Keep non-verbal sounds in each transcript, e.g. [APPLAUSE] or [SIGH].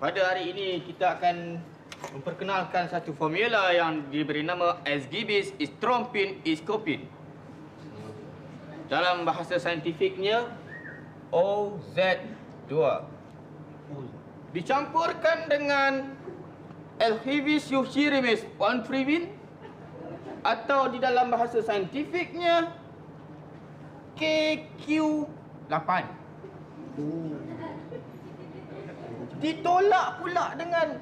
pada hari ini kita akan memperkenalkan satu formula yang diberi nama Asgibis Istrompin Iskopin. Dalam bahasa saintifiknya OZ2. Dicampurkan dengan Alhivis Yushirimis Panprivin atau di dalam bahasa saintifiknya KQ8. Ditolak pula dengan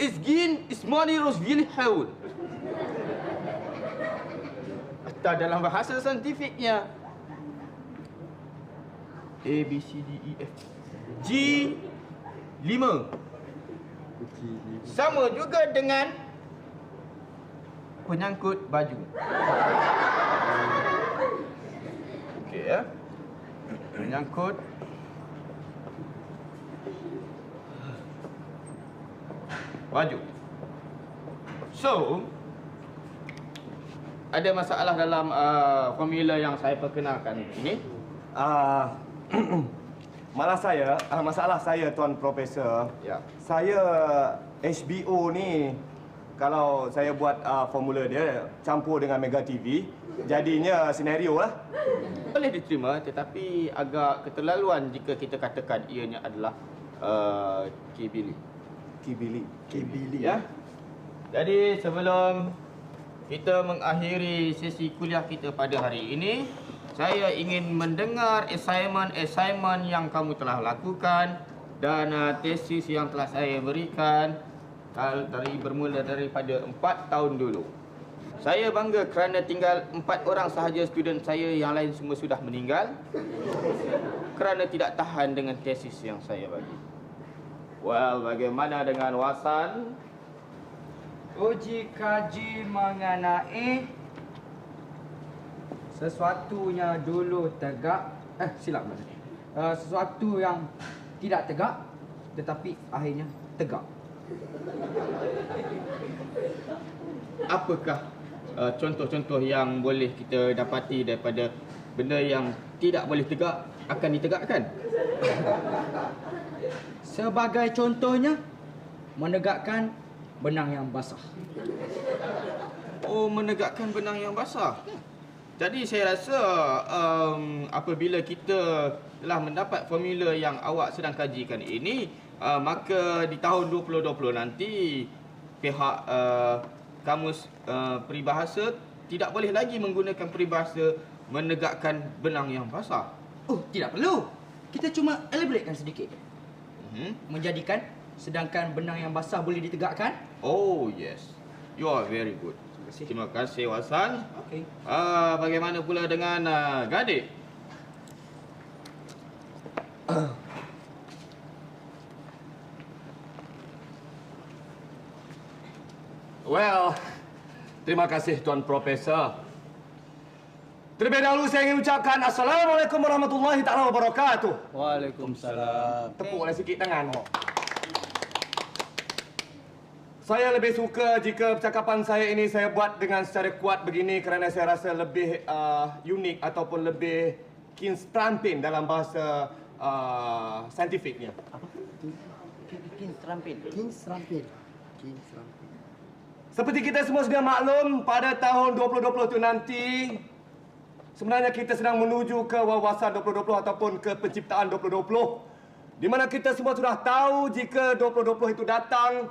Isgin Ismani Rosville Haul. Atau dalam bahasa saintifiknya A, B, C, D, E, F G 5 Sama juga dengan Penyangkut baju. Okey ya. Penyangkut baju. So, ada masalah dalam uh, formula yang saya perkenalkan ini. Ah, [CLEARS THROAT] malah saya, ah, masalah saya Tuan Profesor. Ya. Saya HBO ni kalau saya buat ah, formula dia campur dengan Mega TV, jadinya senario lah. Boleh diterima tetapi agak keterlaluan jika kita katakan ianya adalah uh, Kibili. Kibili. Kibili. Ya. Jadi sebelum kita mengakhiri sesi kuliah kita pada hari ini, saya ingin mendengar assignment-assignment yang kamu telah lakukan dan uh, tesis yang telah saya berikan dari bermula daripada 4 tahun dulu. Saya bangga kerana tinggal empat orang sahaja student saya yang lain semua sudah meninggal kerana tidak tahan dengan tesis yang saya bagi. Well, bagaimana dengan Wasan? Uji kaji mengenai sesuatunya dulu tegak eh silap maksudnya. Uh, sesuatu yang tidak tegak tetapi akhirnya tegak. Apakah uh, contoh-contoh yang boleh kita dapati daripada benda yang tidak boleh tegak akan ditegakkan? [LAUGHS] Sebagai contohnya menegakkan benang yang basah. Oh, menegakkan benang yang basah. Jadi saya rasa um, apabila kita telah mendapat formula yang awak sedang kajikan ini, uh, maka di tahun 2020 nanti pihak uh, kamus uh, peribahasa tidak boleh lagi menggunakan peribahasa menegakkan benang yang basah. Oh, tidak perlu. Kita cuma elaboratekan sedikit. Hmm? Menjadikan sedangkan benang yang basah boleh ditegakkan. Oh yes, you are very good. kasih. Terima kasih Wasan. Okey. Ah, bagaimana pula dengan uh, Gadik? Well, terima kasih Tuan Profesor. Terlebih dahulu saya ingin ucapkan Assalamualaikum warahmatullahi taala wabarakatuh. Waalaikumsalam. Tepuklah sikit tangan. Saya lebih suka jika percakapan saya ini saya buat dengan secara kuat begini kerana saya rasa lebih uh, unik ataupun lebih kinstrampin dalam bahasa uh, saintifiknya. Serampil. King Serampil. Seperti kita semua sudah maklum, pada tahun 2020 itu nanti sebenarnya kita sedang menuju ke wawasan 2020 ataupun ke penciptaan 2020 di mana kita semua sudah tahu jika 2020 itu datang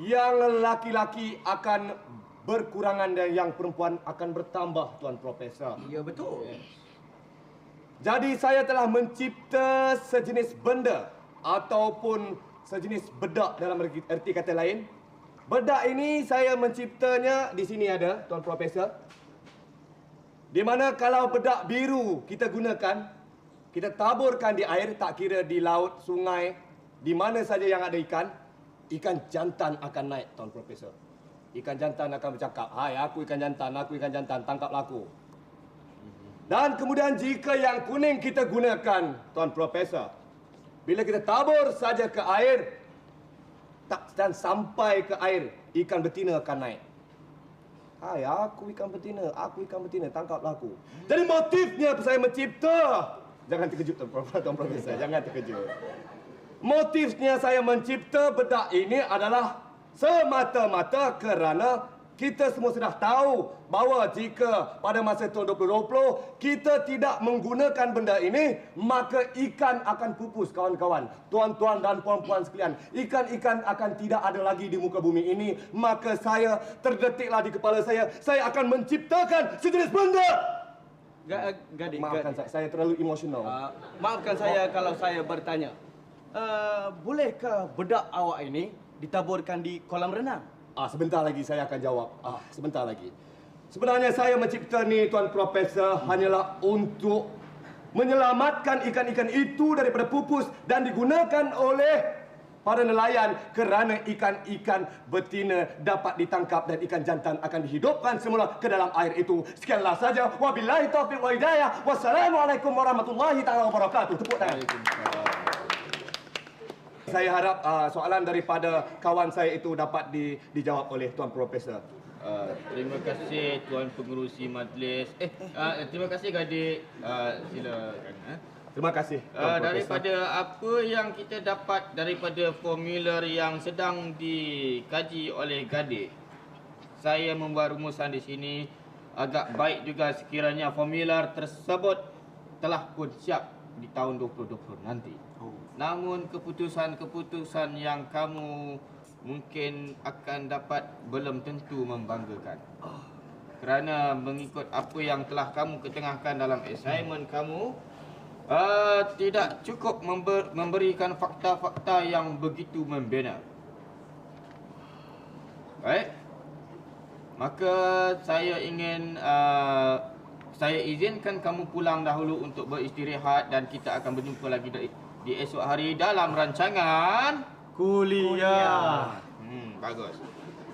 yang laki-laki akan berkurangan dan yang perempuan akan bertambah tuan profesor. Ya betul. Jadi saya telah mencipta sejenis benda ataupun sejenis bedak dalam erti erti kata lain. Bedak ini saya menciptanya di sini ada tuan profesor. Di mana kalau bedak biru kita gunakan, kita taburkan di air tak kira di laut, sungai, di mana saja yang ada ikan, ikan jantan akan naik tuan profesor. Ikan jantan akan bercakap, "Hai, aku ikan jantan, aku ikan jantan, tangkaplah aku." Dan kemudian jika yang kuning kita gunakan, Tuan Profesor, bila kita tabur saja ke air, tak dan sampai ke air, ikan betina akan naik. Hai, aku ikan betina, aku ikan betina, tangkaplah aku. Jadi motifnya saya mencipta. Jangan terkejut tuan Profesor, jangan terkejut. Motifnya saya mencipta bedak ini adalah semata-mata kerana kita semua sudah tahu bahawa jika pada masa tahun 2020 kita tidak menggunakan benda ini maka ikan akan pupus kawan-kawan tuan-tuan dan puan-puan sekalian ikan-ikan akan tidak ada lagi di muka bumi ini maka saya terdetiklah di kepala saya saya akan menciptakan sejenis benda Ga- Gading, maafkan gading. saya saya terlalu emosional Uh, maafkan saya kalau saya bertanya. Uh, bolehkah bedak awak ini ditaburkan di kolam renang? Ah, sebentar lagi saya akan jawab. Ah, sebentar lagi. Sebenarnya saya mencipta ni Tuan Profesor hanyalah untuk menyelamatkan ikan-ikan itu daripada pupus dan digunakan oleh para nelayan kerana ikan-ikan betina dapat ditangkap dan ikan jantan akan dihidupkan semula ke dalam air itu. Sekianlah saja. Wabillahi taufiq wa hidayah. Wassalamualaikum warahmatullahi taala wabarakatuh. Tepuk tangan. Saya harap uh, soalan daripada kawan saya itu dapat di, dijawab oleh Tuan Profesor. Uh, terima kasih Tuan Pengerusi Majlis. Eh, uh, terima kasih Gadik. Uh, silakan. Uh. Terima kasih. Uh, Tuan Profesor. daripada apa yang kita dapat daripada formular yang sedang dikaji oleh Gadik, saya membuat rumusan di sini agak baik juga sekiranya formular tersebut telah pun siap di tahun 2020 nanti. Namun keputusan-keputusan yang kamu mungkin akan dapat belum tentu membanggakan. Kerana mengikut apa yang telah kamu ketengahkan dalam assignment kamu, uh, tidak cukup member, memberikan fakta-fakta yang begitu membina. Baik. Maka saya ingin uh, saya izinkan kamu pulang dahulu untuk beristirahat dan kita akan berjumpa lagi di, esok hari dalam rancangan Kuliah. Hmm, bagus.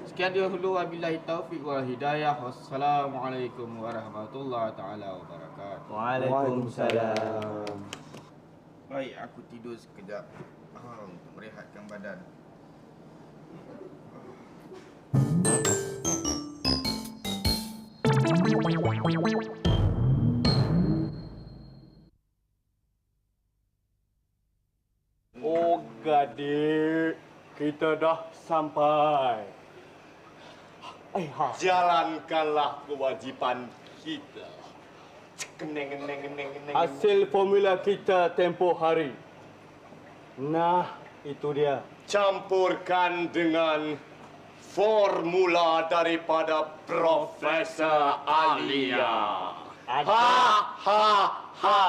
Sekian dahulu wabillahi taufiq wal hidayah. Wassalamualaikum warahmatullahi taala wabarakatuh. Waalaikumsalam. Baik, aku tidur sekejap ah, untuk merehatkan badan. Oh Gadik, kita dah sampai. Eh, ha. Jalankanlah kewajipan kita. Keneng, keneng, keneng, keneng. Hasil formula kita tempoh hari. Nah, itu dia. Campurkan dengan formula daripada Profesor Alia. Ha, ha, ha.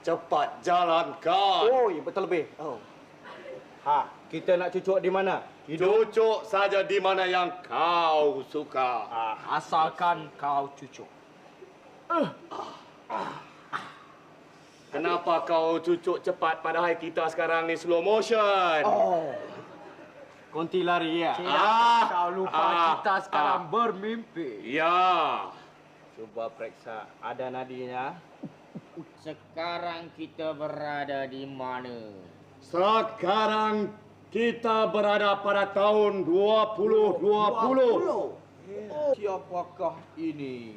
Cepat jalankan. Oh, betul lebih. Oh. Ha, kita nak cucuk di mana? Cucuk saja di mana yang kau suka. Ha, asalkan kau cucuk. Kenapa kau cucuk cepat padahal kita sekarang ni slow motion? Oh. Konti lari ya. Ah, kau lupa ah, kita sekarang ah. bermimpi. Ya. Cuba periksa ada nadinya. Sekarang kita berada di mana? Sekarang kita berada pada tahun 2020. Siapakah ini?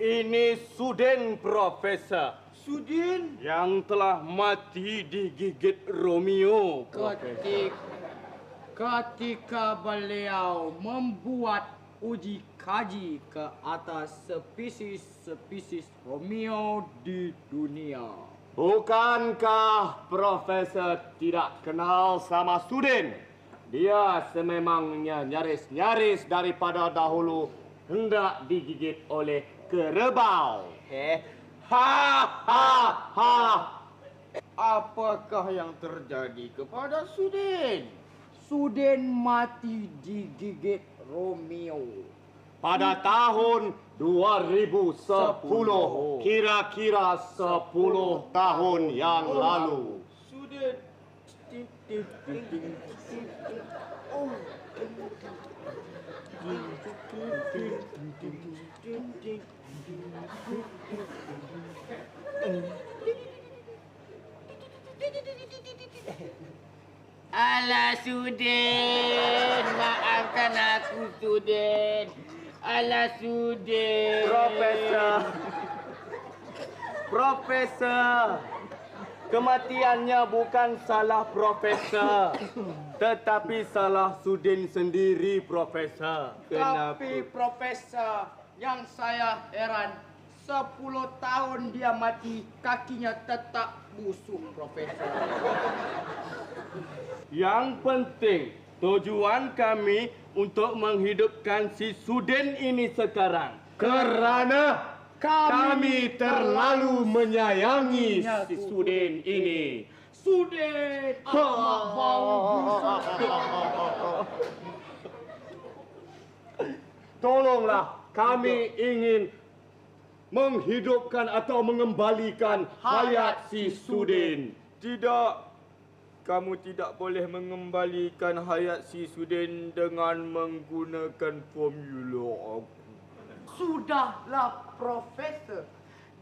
Ini Suden Profesor Sudin? yang telah mati digigit Romeo. Ketika, ketika beliau membuat uji kaji ke atas spesies-spesies Romeo di dunia. Bukankah Profesor tidak kenal sama Sudin? Dia sememangnya nyaris-nyaris daripada dahulu hendak digigit oleh kerbau. Eh, Ha ha ha. Apakah yang terjadi kepada Sudin? Suden mati digigit Romeo. Pada tahun 2010, kira-kira 10 tahun yang lalu. Alah Sudin, maafkan aku Sudin. Alah Sudin. Profesor. Profesor. Kematiannya bukan salah profesor. Tetapi salah Sudin sendiri, Profesor. Tapi Profesor, yang saya heran, 10 tahun dia mati, kakinya tetap busuk, Profesor. Yang penting, tujuan kami untuk menghidupkan si Sudin ini sekarang. Kerana kami terlalu menyayangi si Sudin ini. Sudin, bau busuk. Tolonglah kami ingin menghidupkan atau mengembalikan hayat si Sudin. Tidak. Kamu tidak boleh mengembalikan hayat si Sudin dengan menggunakan formula aku. Sudahlah, Profesor.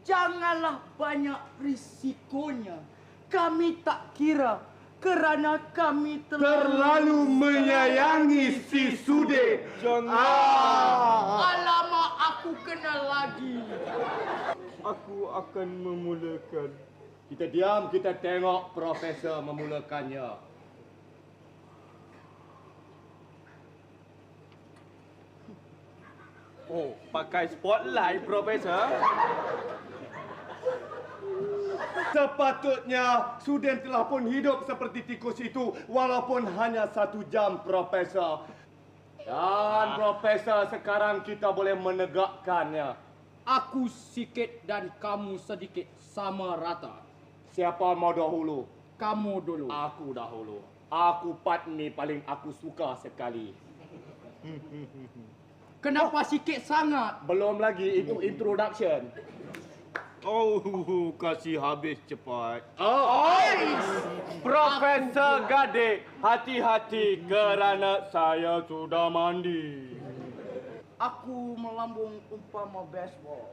Janganlah banyak risikonya. Kami tak kira kerana kami Terlalu menyayangi si Sudin. Jangan. Ah. Alamak, aku kenal lagi. Aku akan memulakan. Kita diam, kita tengok Profesor memulakannya. Oh, pakai spotlight, Profesor. Sepatutnya Sudin telah pun hidup seperti tikus itu walaupun hanya satu jam, Profesor. Dan Profesor, sekarang kita boleh menegakkannya. Aku sikit dan kamu sedikit sama rata. Siapa mau dahulu? Kamu dulu. Aku dahulu. Aku Patni paling aku suka sekali. [LAUGHS] Kenapa sikit sangat? Belum lagi itu introduction. Oh, kasih habis cepat. Oh, Profesor Gade, hati-hati kerana saya sudah mandi. Aku melambung umpama baseball.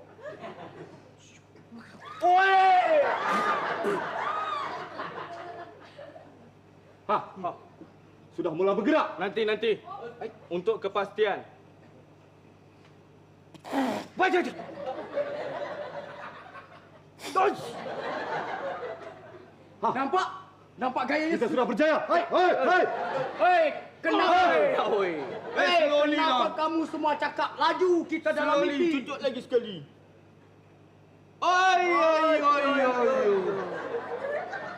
Ha, ha. Sudah mula bergerak. Nanti, nanti. Untuk kepastian. Baca je. Dos. Ha, Nampak? Nampak gayanya? kita sudah berjaya. Hai, hai, hai. Hei, kenapa? Oi. Hei, slowly kenapa kamu semua cakap laju kita dalam Slowly, mimpi? tunjuk lagi sekali. Oi, oi, oi, oi.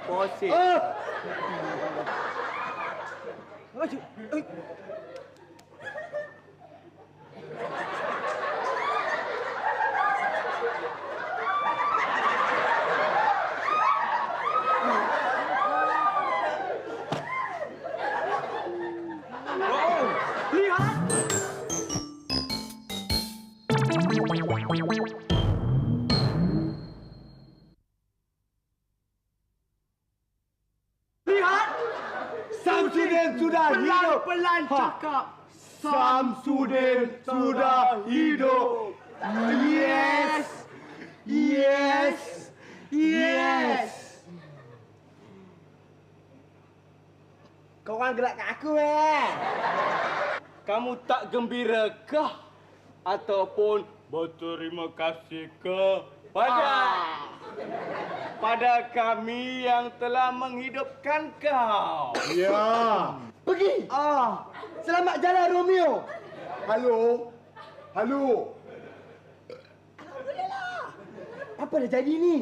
Posik. Ah. Lihat, Yes, yes, yes. Kau orang gelak kat aku eh. Kamu tak gembira kah? Ataupun berterima kasih ke pada pada kami yang telah menghidupkan kau. Ya. Pergi. Ah, selamat jalan Romeo. Halo. Halo. Apa dah jadi ni?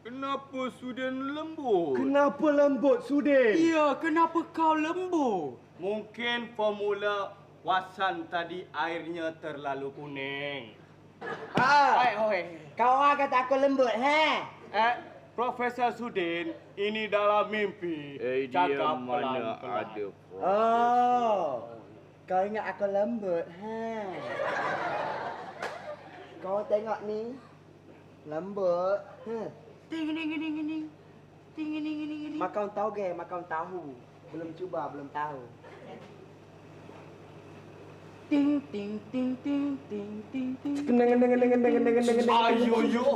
Kenapa Sudin lembut? Kenapa lembut Sudin? Ya, kenapa kau lembut? Mungkin formula wasan tadi airnya terlalu kuning. Ah, Oi, oi. kau orang kata aku lembut, he? Eh, Profesor Sudin, ini dalam mimpi. Eh, dia Cakap mana pelan-pelan. ada. Oh. Kau ingat aku lembut, ha? Kau tengok ni. Lembut. Ha. Ting ding ding ding ding. Ting ding ding ding ding. Makan tahu ke? Makan tahu. Belum cuba, belum tahu. Ting ting ting ting ting ting ting. Kenang kenang kenang kenang kenang kenang kenang. Ayo, yo.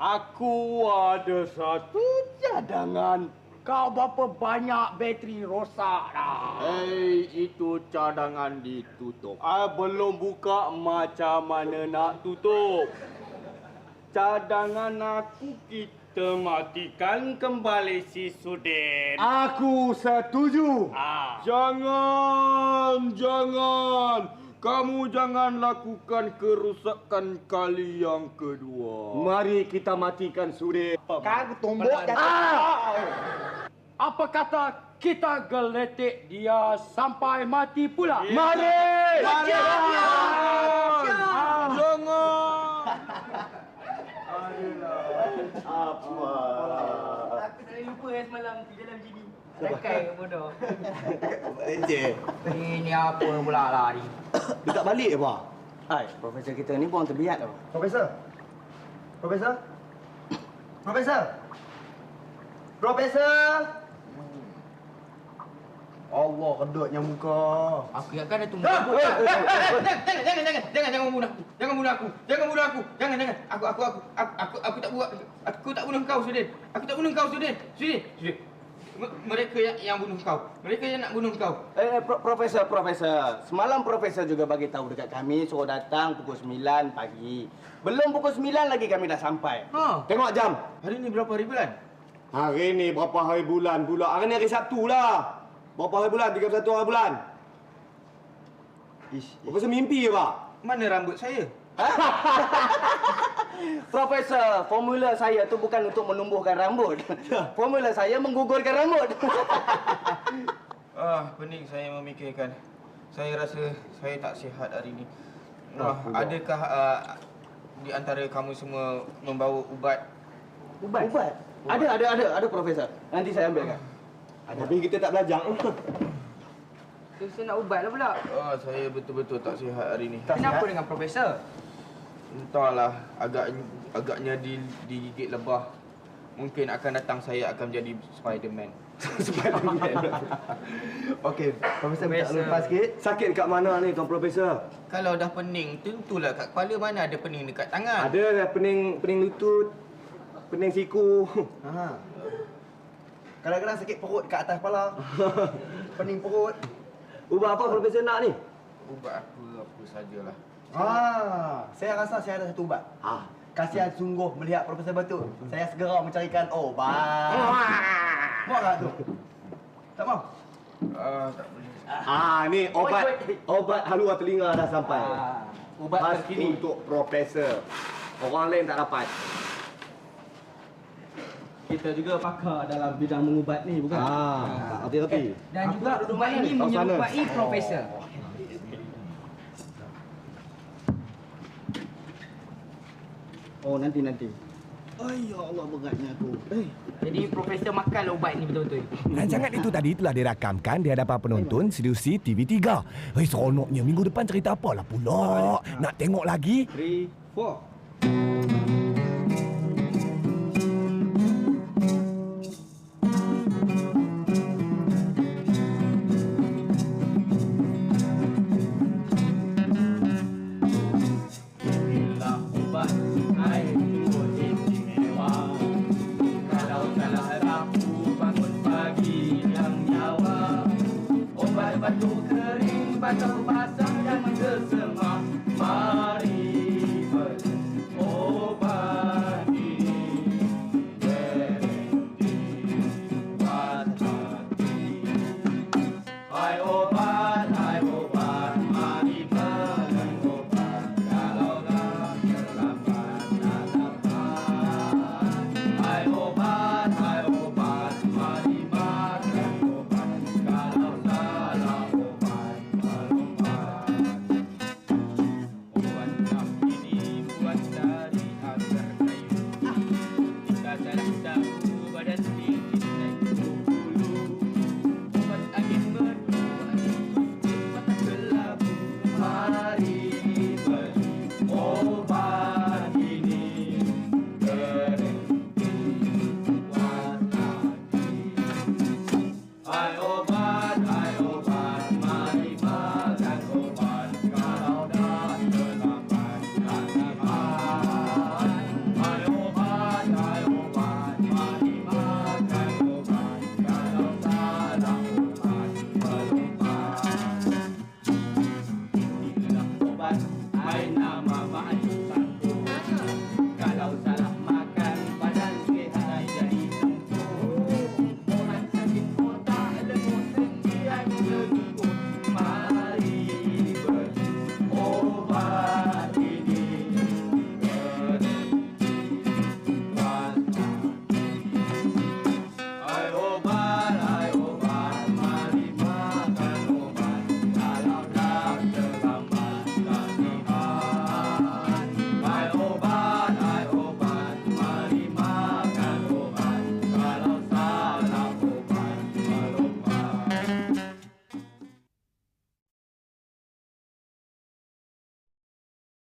Aku ada satu cadangan Kau berapa banyak bateri rosak dah? Hei, itu cadangan ditutup. Ah, belum buka macam mana nak tutup. Cadangan aku kita matikan kembali si Sudin. Aku setuju. Ah. Jangan, jangan. Kamu jangan lakukan kerusakan kali yang kedua. Mari kita matikan Sudin. Tumbuk jatuh. Ah! Apa kata kita geletik dia sampai mati pula? Mari! Mari! Ah. Jangan! Aku tak lupa yang semalam di dalam gini. Rekai bodoh. Ini apa pula lah ni? Dekat balik apa? Hai, profesor kita ni buang terbiat tau. Profesor. Profesor. Profesor. Profesor. Allah kedutnya muka. Aku ingatkan ada tunggu. Jangan, jangan, jangan, jangan, jangan, jangan bunuh aku. Jangan bunuh aku. Jangan bunuh aku. Jangan, jangan. Aku, aku, aku, aku, aku, aku tak buat. Aku tak bunuh kau, Sudin. Aku tak bunuh kau, Sudin. Sudin, Sudin. Mereka yang, yang bunuh kau. Mereka yang nak bunuh kau. Eh, pro- profesor, profesor. Semalam profesor juga bagi tahu dekat kami suruh datang pukul 9 pagi. Belum pukul 9 lagi kami dah sampai. Ha. Tengok jam. Hari ni berapa hari bulan? Hari ni berapa hari bulan pula? Hari ni hari Sabtu lah. Berapa hari bulan? 31 hari bulan. Ish. Profesor mimpi ke, Pak? Mana rambut saya? [LAUGHS] Profesor, formula saya tu bukan untuk menumbuhkan rambut. Formula saya menggugurkan rambut. [LAUGHS] Ah, pening saya memikirkan. Saya rasa saya tak sihat hari ini. Ah, adakah uh, di antara kamu semua membawa ubat? Ubat. Ubat. Ada, ada, ada, ada profesor. Nanti saya ambilkan. Tapi kita tak belajar. [COUGHS] Tu saya nak ubat lah pula. Ah, saya betul-betul tak sihat hari ini. Kenapa dengan profesor? Entahlah, agak agaknya di digigit lebah. Mungkin akan datang saya akan menjadi Spiderman. [LAUGHS] [LAUGHS] Okey, Profesor minta Profesor. lupa sikit. Sakit kat mana ni, Tuan Profesor? Kalau dah pening, tentulah kat kepala mana ada pening dekat tangan. Ada dah pening pening lutut, pening siku. Ha. Kadang-kadang sakit perut kat atas kepala. [LAUGHS] Pening perut. Ubah apa Profesor nak ni? Ubat apa apa sajalah. Ah, saya rasa saya ada satu ubat. Ah. Kasihan sungguh melihat Profesor Batu. Saya segera mencarikan obat. Mau tak tu? Tak mau? Ah, tak boleh. Ah, ni obat obat haluan telinga dah sampai. Ah, ubat Khas terkini. untuk Profesor. Orang lain tak dapat. Kita juga pakar dalam bidang mengubat ni, bukan? Ah, hati-hati. Dan juga ubat ini menyerupai profesor. Oh, nanti nanti. Ay, ya Allah beratnya aku. Eh, Jadi profesor makanlah ubat ini betul-betul. Rancangan itu tadi telah dirakamkan di hadapan penonton Sedusi TV3. Hei, seronoknya minggu depan cerita apalah pula? Nak tengok lagi? 3 4.